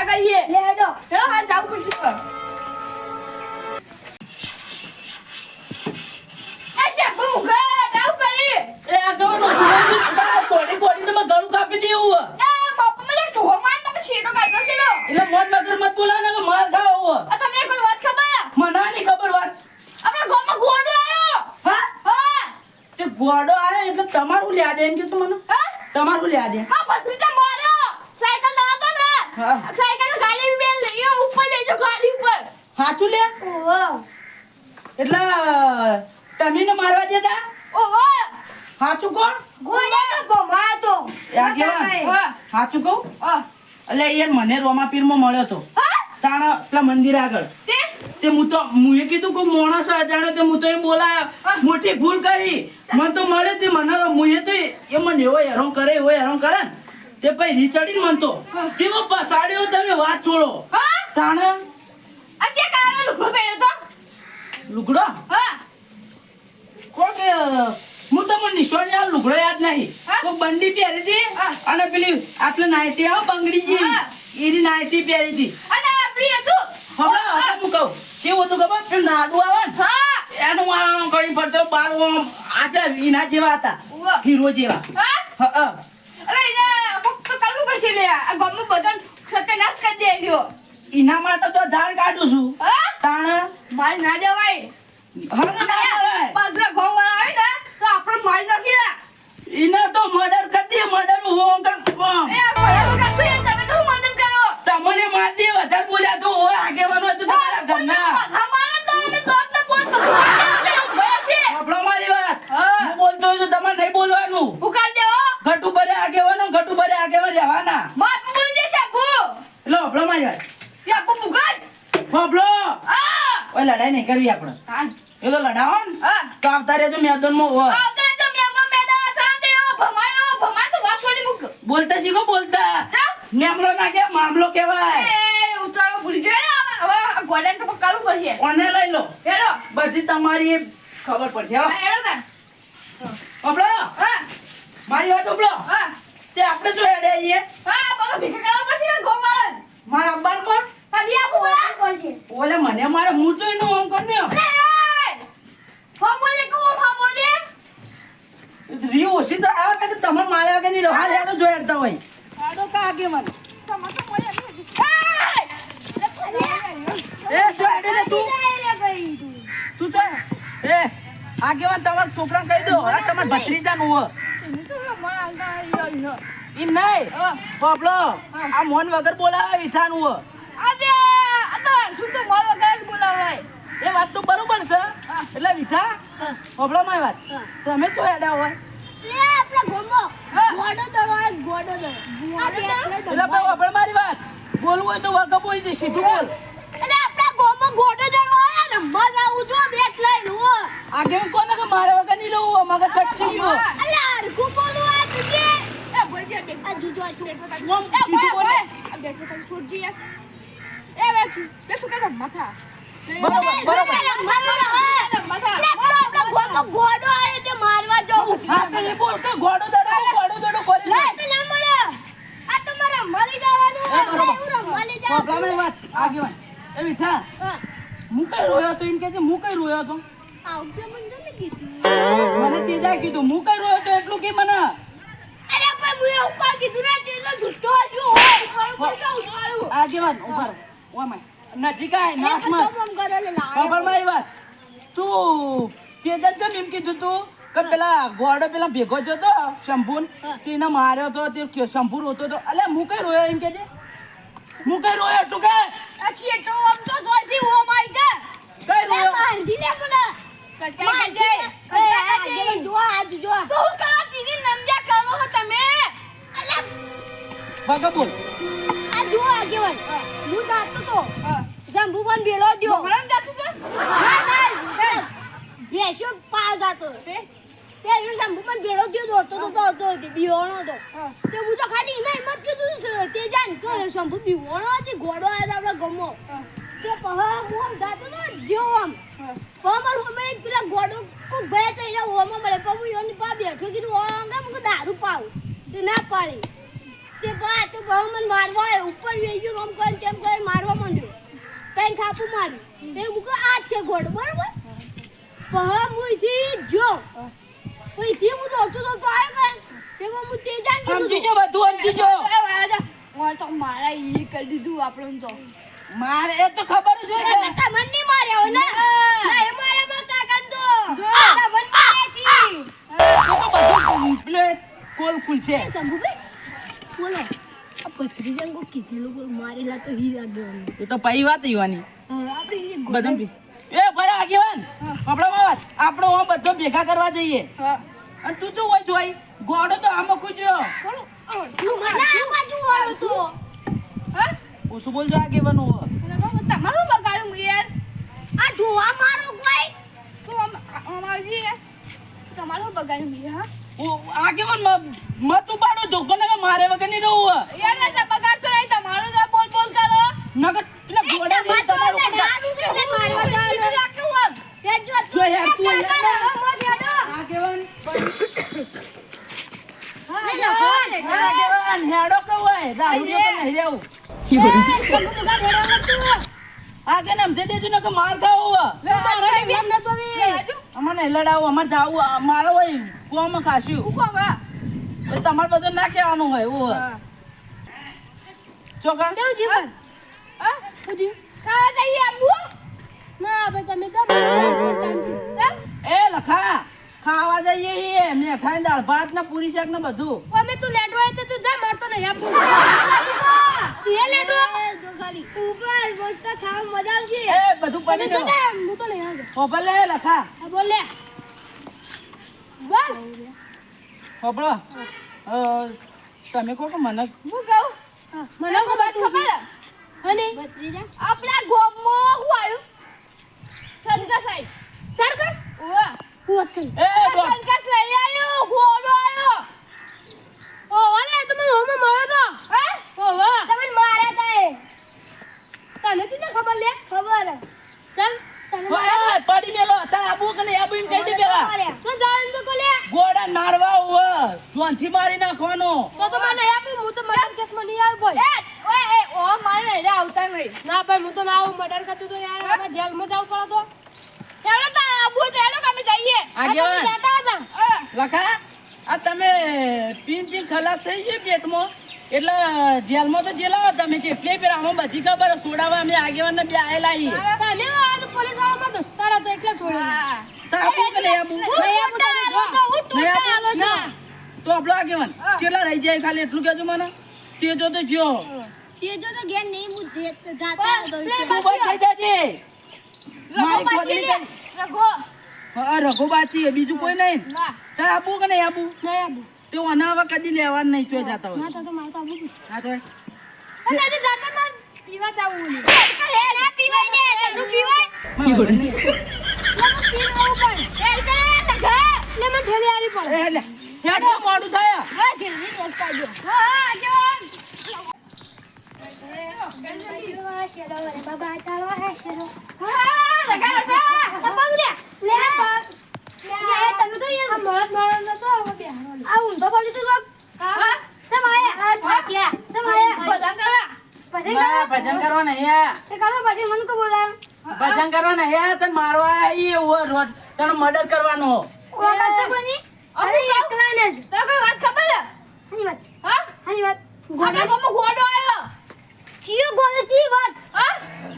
ભેગા કરીએ લે હેડો. હેલો હા જાવું પડશે. એ શેફુ મુખા જાવું કરી એ આ કેવાનો સુગંધ આ કોડી કોડી તમે ગળું કાપી દેવું એ બાપા મને ઢોહ માર તમે શેટો કાઢનો છે લો એટલે મન વગર મત બોલાવે ને કે માર ખાવો આ તમને કોઈ વાત ખબર? મને નહીં ખબર વાત. આપણા ગામમાં ઘોડો આવ્યો હા? હા. તે ગોડો આવે એટલે તમારું લ્યા દે એમ કે તું મને? હા? તમારું લ્યા દે. માં ભત્રીજા માર્યો. સાયકલ લાવતો ને હા. સાયકલ ગાડી બેન લઈ આવો, ઉપર લેજો ગાડી ઉપર સાચું લે? ઓહો એટલે તમે ને મારવા દેતા ઓહો સાચું કોણ ઘોડા તો? ભમાતો એ આગેવાન હા સાચું કહું? એટલે યાર મને રોમાપીરમાં મળ્યો તો. તાણ પેલા મંદિર આગળ. તે તે હું તો મુએ કીધું કે મોણસ અજાણે તે હું તો એમ બોલાયો. મોટી ભૂલ કરી. મને તો મળે તે મને મુએ તો એ મને એવો હેરાન કરે એવો હેરાન કરે તે પછી રીચડીને મન તો કેવો પસાડ્યો તમે વાત છોડો. તાણે? અચ્છા કાળો લુગડો પહેર્યો તો? લુગડો? હા. કોણ કે હું તો મને નિશાની આ લુગડો યાદ નહીં. તો બંડી પહેરી હતી. અને પેલી આટલે નાઈટી આવ બંગડી જી. એની નાઈટી પહેરી હતી. અને આપણી હતું? હવે હવે હું કહું કેવું હતું ખબર? પેલું નાદુ આવે ને? એનું આમ કરી ફરતો બાર આટલા વીના જેવા હતા. હીરો જેવા. હા? હ. અરે એને કોક પડશે લે આ ગામમાં બધાને સત્યનાશ કરી દે રહ્યો એના માટે તો ધાર કાઢું છું. હા? તાણ? માર ના દેવાય. હવે ના મળે. બાજરા ગામ વાળા આવે ને તો આપણે મારી નાખી દે એને તો મર્ડર કરી દે મર્ડર હોમ કમ એ ભલે વખત છે તમે તો મદદ કરો તમને માર દે વધારે બોલ્યા તો હોય આગેવાનો હોય તો તમારા ઘરના અમારે તો અમે દોત ને પોત બધું ભય છે આપણો મારી વાત હા. હું બોલતો હોય તો તમારે નહીં બોલવાનું ઉકાળ દેવો ઘટુ ભરે આગેવાનો ઘટુ ભરે આગેવાન રહેવાના બાપ બોલ દે સાબુ લો આપણો મારી વાત સાબુ મુગટ બાપલો આ લડાઈ આપણે. એ તો લડાવો ને તો આવતા રહેજો મેદાનમાં બોલતા શીખો બોલતા. મેમલો ના કે મામલો કેવાય ઉતારો ભૂલી ગયો ને હવે ગોડન તો કરવું પડશે. ઓને લઈ લો? હેરો બધી તમારી ખબર પડશે હો. હેરો તાર હા. મારી વાત અબળો હા. તે આપણે જો હેડે આવીએ. હા બગા ભીખા કરવા પડશે ગોવાળન મારા અબ્બાને કોણ? તારી આપો બોલા પડશે ઓલે મને મારે હું તો એનું આમ કર્યો લે હમોલે કો હમોલે રી ઓછી તો આ કે તમે મારે આગળ નહીં રહો હાલ હેડો જો હેડતા હોય. આડો કા આગે મને? તમાર તો મોયા એ! જો હેડે ને તું. તું. જો. એ આગેવાન તમારા છોકરાને કહી દો. આ ભત્રીજા નું હો એમ નહીં. હા. આ મોન વગર બોલાવે ઈઠાનું હો અબે આ તો શું તો મારો ગાય બોલાવાય એ વાત તો બરોબર છે એટલે વિઠા હોબળો મારી વાત તમે હેડા હોય લે આપણા ગોમો ગોડો દડો ગોડો દડો એટલે ભાઈ મારી વાત બોલવું હોય તો વગર બોલજે સીધું બોલ એટલે આપણા ગોમો ગોડો દડો આયા જાવું જો બેટ લઈને હો આગે હું કોને કે મારા વગર નહીં રહું મગજ સચ્ચી ગયો અલે હરખું બોલું આ તુજે એ બોલ દે બે આ જુજો આ જુજો. એ સીધું બોલ આ બેઠો તને છોડજી યાર. એ બે બે શું કરે માથા બરોબર બરોબર રમવા દડો હા. માથા એટલે આપણો આપણા ગોમો ગોડો આયો તે મારવા જવું હા તો એ બોલ કે ગોડો દડો ગોડો દડો વાત આગેવાન એ મીઠા હા હું કઈ રોયો તો એમ કે છે હું કઈ તો મને ને કીધું મને તેજા હું કઈ રોયો તો એટલું કે મને અરે પણ ઉપર કીધું ને તેલો જુઠ્ઠો ઊભા ઓમાય નજીક આય નાશ નાસમાં મત કામ કરે ખબર મારી વાત. તું ચમ એમ કીધું તું કે પેલા ગોડો પેલા ભેગો તો શંભુન. તેને માર્યો તો તે કે શંભુ રોતો તો. અલે હું કઈ રોયો એમ કે છે? હું કઈ રોયો તું કે? આ શેઠો આમ તો જોઈ છે, ઓ માય ગોડ. કઈ રોયો? મારજી ને પણ મારજી કટકાઈ. એ જો આ જો તો હું કરો? તમે. અલા. ભગો બોલ. આ જો આ કેવન હું નાતો તો. શંભુવન બેલો દ્યો ભગવાન જાશું તો? ના ના બેસ્યો પા જાતો તે? તે શંભુવન બેલો દ્યો દોડતો તો તો તો તે બીવણો તો હા. તે ખાલી એને હિંમત કીધું છે, તે જાન કે શંભુ બીવણો હતી ઘોડો આવ્યો આપણા ગમો. તે પહા હું જાતો તો જેવો આમ. પમર એક પેલા ગોડો કોક ભયા તો એના ઓમાં મળે પણ હું એની પા બેઠો કીધું ઓંગા મુકે દારૂ પાવ તે ના પાડી છે બા તો બહુ મને મારવા આવ્યો. ઉપર વેજ્યું આમ કરીને તેમ કરીને મારવા માંડ્યો. તઈ થાપું માર્યું. તે મુકો આ જ છે ઘોડો બરોબર? પહા મુઈથી જો. હું દોડતો દોડતો આવ્યો કર તેમાં હું તેજાન સમજી કીધું બધું સમજી ઓય તો મારા ઈ કરી દીધું આપણને તો. મારે એ તો ખબર જ હોય ભત્રીજાને કોઈ મારેલા તો હીરા દેવાનું એ તો પઈ વાત ઈવાની આપણે એ બધું એ ભાઈ આગેવાન. આપણો વાત આપણો આમ બધો ભેગા કરવા જઈએ. અને તું શું હોય જોઈ? ગોડો તો આમાં કૂદ્યો તું મને આ બાજુ વાળો તો. હા? ઓછું બોલજો આગેવાન તમારું બગાડ્યું યાર. આ ઢોવા મારો કોઈ? તું યાર. તમારું બગાડ્યું યાર હા? ઓ આગેવાન મ- મત ઉપાડો. ધોકો ને મારે વગર નહીં રહું યાર આ તો બગાડતો નહીં તમારું તો બોલ બોલ કરો નગર ગોડા તમારું જા- આમ. હેડ. તું આગેવાન આગેવાન કવાય દારૂડિયો તો નહીં તું આગે ને સમજે દેજો ને કે માર ખાવો અમારે નહીં લડાવું અમારે જાવું મારો હોય કોમ બા તમારે બધું ના કહેવાનું હોય એવું દેવ જીવન હા ખાવા જઈએ આબુ ના ભાઈ તમે તો મારા ટાઈમ છે ચાલ એ લખા ખાવા જઈએ મેઠાઈ દાળ ભાત ને પૂરી શાક ને બધું. અમે તું લેટવો હોય તો તું જા મારતો નહીં આપું તું એ લેટવો ઉપર મસ્ત ખાવા મજા આવશે. એ બધું પડી ગયું હું તો નહીં આવતો. હોભળ લે લખા. બોલ. લે બોલ હોભળો તમે કહો કે મને? હું કહું? મને વાત ખબર? અને આપણા ગોમમાં હું આવ્યું? સરકસ આઈ સરકસ ઓવા. હું થઈ એ દોડ. સરકસ લઈ આવ્યો ઘોડો આવ્યો ઓ વાલે તમે હોમ મારો તો હે ઓ વાહ તમને માર્યા તા એ તને તું ખબર લે ખબર તમ તને ઓય, પડી મેલો તાર આબુ કે નહીં આબુ એમ કહી દે પેલા માર્યા તો જાણ તો કોલે ગોડા નારવા ઉવા જોનથી મારી નાખવાનો તો તો મને નહીં આપી હું તો મર્ડર કેસમાં નહીં આવ્યો ભાઈ એ ઓય એ ઓ મારે નહીં આવતા નહીં ના ભાઈ હું તો ના આવું મર્ડર કરતો તો યાર આમાં જેલમાં જવું પડે તો. ચાલો તો આબુ તો એનો કે જઈએ. આ આગેવાન હતા. લખા? આ તમે પીન પીન ખલાસ થઈ ગઈ પેટમાં? એટલે જેલમાં તો જેલા તમે જેટલી પેલા આમાં બધી ખબર સોડાવા અમે આગેવાન ને બે આયેલા છીએ તમે આ પોલીસ વાળામાં દોસ્તાર હતો એટલે છોડી હા. તો આબુ કે નહીં આબુ નહીં આવું તમે જો. નહીં આબુ? ના. તો આપણો આગેવાન કેટલા રહી જાય ખાલી એટલું કહેજો મને. તે જો તો જો તેજો તો ઘેર નહીં હું જે જાતા હતો તું બંધ થઈ જાજે મારી કરી. રઘો હા રઘુબાચી બીજું કોઈ નહીં તાર આબુ કે નહીં આબુ નહીં આબુ તે ઓના હવે કદી લેવા નહીં ચો જાતા હોય ના તો મારે તો આવું હા તો અને અમે જાતા માં પીવા જાવું નહીં સરકાર હે ના પીવાય ને તને પીવાય મારા નહીં. લગા લે મને ઠેલી આરી પડે એ લે, હેડો મોડું થાય હા છે ની રસ્તા જો હા હા ભજન કરવા નહીં તને મારવા ઈ એવો રોડ તને મર્ડર કરવાનો. અરે એકલા ને જ. તને કોઈ વાત ખબર હની વાત. હા? હની વાત. આપણા ગામમાં ઘોડો આવ્યો. ચિયો ગોળો ચી વાત હા?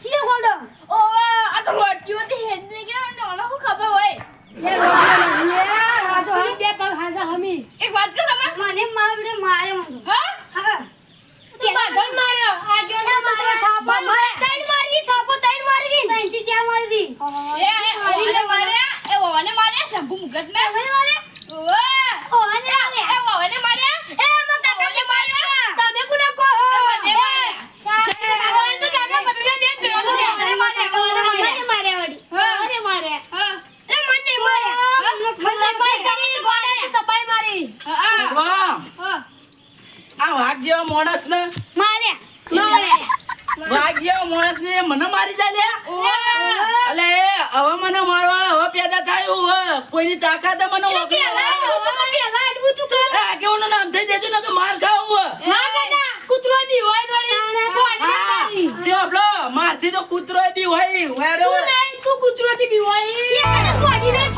ચિયો ગોળો. ઓવે આ તો રોટકી હતી હેડ ને કે મને શું ખબર હોય? એક વાત કર તમે. મને માર્યો મને હા? હા. બાધન માર્યો? આગળ માર્યો? થાપો? તૈન મારી થાપો તૈન મારી તૈનથી ત્યાં મારી એ ઓને માર્યા? એ ઓને માર્યા? શંભુ મુગત મે મને મારે ઓવે ઓ અને મારે એ ઓને માર્યા એ મો કાકા ને માર્યા તમે કોને કો મને માર્યા ઓય તો કાકા બદલે બે પેલો ઓને માર્યા ઓને માર્યા મને માર્યા વડી હા. અરે માર્યા હા એ મને માર્યા મને તપાઈ કરી ગોળે તપાઈ મારી હા આ વાઘ જેવા માણસ ને વાગ્યા મને મારી જાય લે અલે હવે મને મારવા હવે પેદા થાય હવે કોઈની તાકાત મને નામ થઈ ને તો માર ખાવ ના કાકા કૂતરો બી હોય ડોળી તે મારથી તો કૂતરો બી હોય વેડો નહીં તું કૂતરો થી બી હોય. પેલા ગોળી લઈ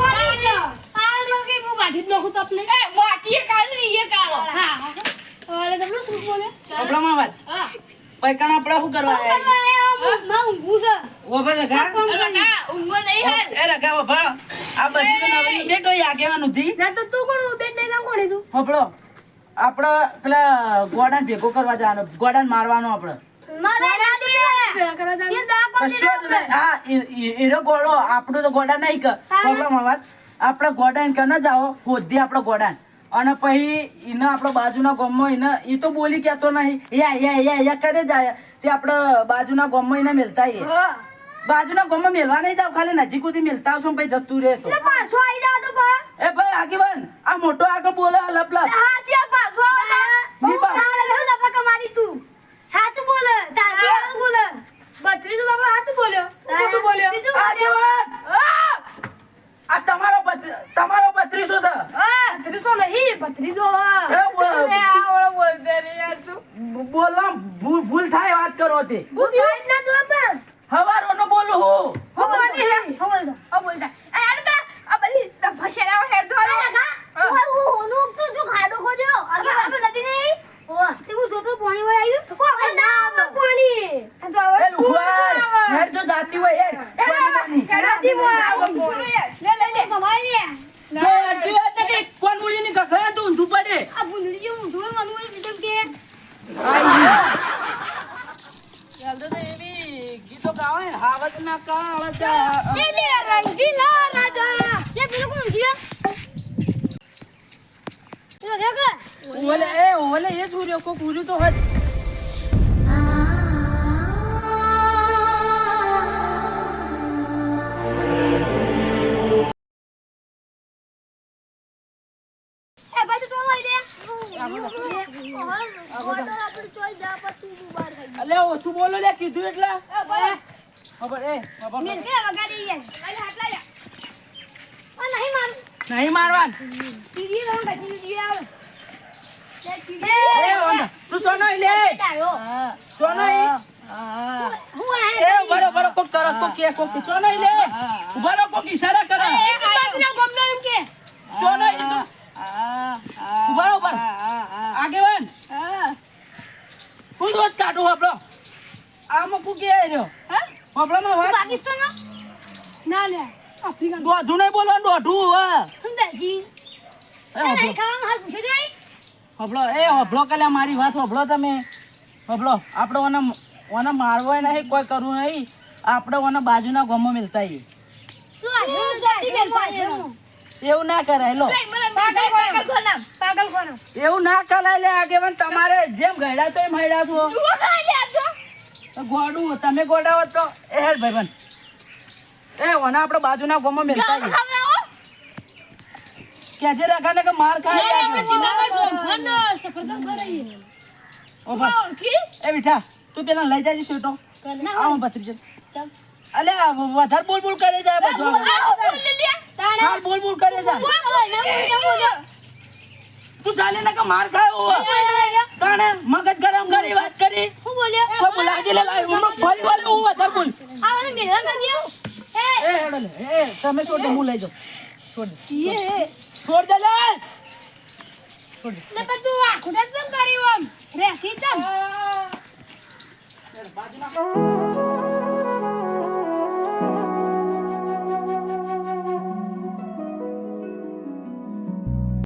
આ લોકો હું કાઢી નાખું તપલે એ માટી કાઢો હા અરે તમને શું બોલે આપણામાં વાત. પૈકાણ આપણે શું કરવા હું આયા? કરવા આવ્યો? માં ઊંઘું છે. ઓભર રખા અરે ના ઊંઘો નહીં હાલ. એ રખા આ બધી બેટો ઈ આગેવાનું થી ના તો તું કોણ બેટ લઈ જાવ કોણ તું? હોપડો આપણે પેલા ગોડાન ભેગો કરવા જવાનો ગોડાન મારવાનો આપડે આપણો તો ગોડા નહીં કર પ્રોબ્લેમ વાત. આપણે ગોડાન કે ન જાઓ હોધી આપણે ગોડાને. અને પછી એને આપણે બાજુના ગામમાં એને એ તો બોલી કહેતો નહીં યા યા યા યા કરે જાય તે આપણે બાજુના ગામમાં એને મેલતા આવીએ બાજુના ગામમાં મેલવા નહીં જાવ ખાલી નજીક સુધી મેલતા આવશો પછી જતું રહે તો પાછો આવી જાવ તો એ ભાઈ આગેવાન આ મોટો આગળ બોલે લપ લપ હા, છે પાછો ની બા. તારે કમારી તું. બોલે. બોલે. બત્રી તો બાપા હાચું બોલ્યો ખોટું બોલ્યો. આગેવાન આ તમારો પત્ર- તમારો પત્રીસો છે આ ત્રીસો નહીં બત્રીસો એ બ- આવડો બોલતે રે યાર તું બોલવા ભૂલ ભૂલ થાય વાત કરો તે હું થાય જ ના જોવા પણ. હવારોનો બોલું હું હું બોલે હા, બોલ દો. આ બોલતા એ યાર તા આ બધી ફસેડા હેડ તો અરે કાકા, ઓય, હું હોનું ઉગતું છું, ખાડો ખોદ્યો. આગળ આપણે નદી નહીં? ઓહ, તે હું જોતો પાણી વહી આવ્યું. ઓહ, આ ના આવે પાણી. આ તો હવે એ લુખવાડ હેડ જો જાતી હોય હેડ સોની નાની. નથી બોલાવો. લે લે લે કમાઈ લે. જો હેડતી હોય એટલે કે કોણ મૂળીની કખડા તો ઊંધું પડે આ ભૂંડળી જેવું ઊંધું હોય, મને હોય કીધું કે ચાલતો તો એવી ગીતો ગાવે ને હાવજ ના કાળ એ લે રંગીલા રાજા. એ પેલું કોણ છે? એ કાકા, ઓલે એ કોક ઉર્યું તો હોય જા. અલે ઓછું બોલો લે કીધું એટલે. ખબર એ ખબર. કે વગાડી નહીં માર. નહીં મારવાન. ટીવી રંગ ઓને તું સોનો લે. સોનો હું એ બરો બરો કોક કરો કોક કે કોક સોનો લે. બરો કોક ઈશારા કરે. એક બાજુનો ગમલો એમ કે. સોનો ઈ તું ઊભા રહો, ઊભા રહો. આગેવાન. હું. દોત કાઢું આપણો આમાં કુકી આવી રહ્યો. હા? વાત પાકિસ્તાનનો? ના લે આફ્રિકા દોઢું નહીં બોલવાનું દોઢું હવે શું દેખી એ હાલ પૂછે હભળો. એ હભળો કાલે મારી વાત હભળો તમે. હભળો. આપણે ઓને ઓને મારવો નહીં કોઈ કરવું નહીં. આપણે ઓને બાજુના ગામમાં મિલતા એવું ના કરાય લો એવું ના કરાય લે આગેવાન તમારે જેમ ગયડા તો એમ હૈડા છો ગોડું તમે ગોડાવો તો. એ હેડ ભાઈબંધ. એ ઓને આપણે બાજુના ગામમાં મિલતા આવીએ કેજે રાખાને કે માર ખાય આપણે સીધા પર જોન સફરજન ખરાઈએ ઓ ભાઈ. એ બેટા તું પેલા લઈ જાય છોટો આવો ભત્રીજો. અલે વધાર બોલ બોલ કરે જાય બધું હાલ બોલ બોલ કરે જાય તું ચાલે ના કે માર ખાય. તાણે મગજ ગરમ કરી વાત કરી. હું બોલ્યો. કોઈ બોલાજી લે લાય હું ફરી વાર હું વધાર બોલ. આવો કરી દઉં એ એ તમે છોટો હું લઈ જાઉં. છોડ દે. છોડ દે. લે. છોડ લે બધું આખું જ કરી ઓમ રેસી ચમ. બાજુના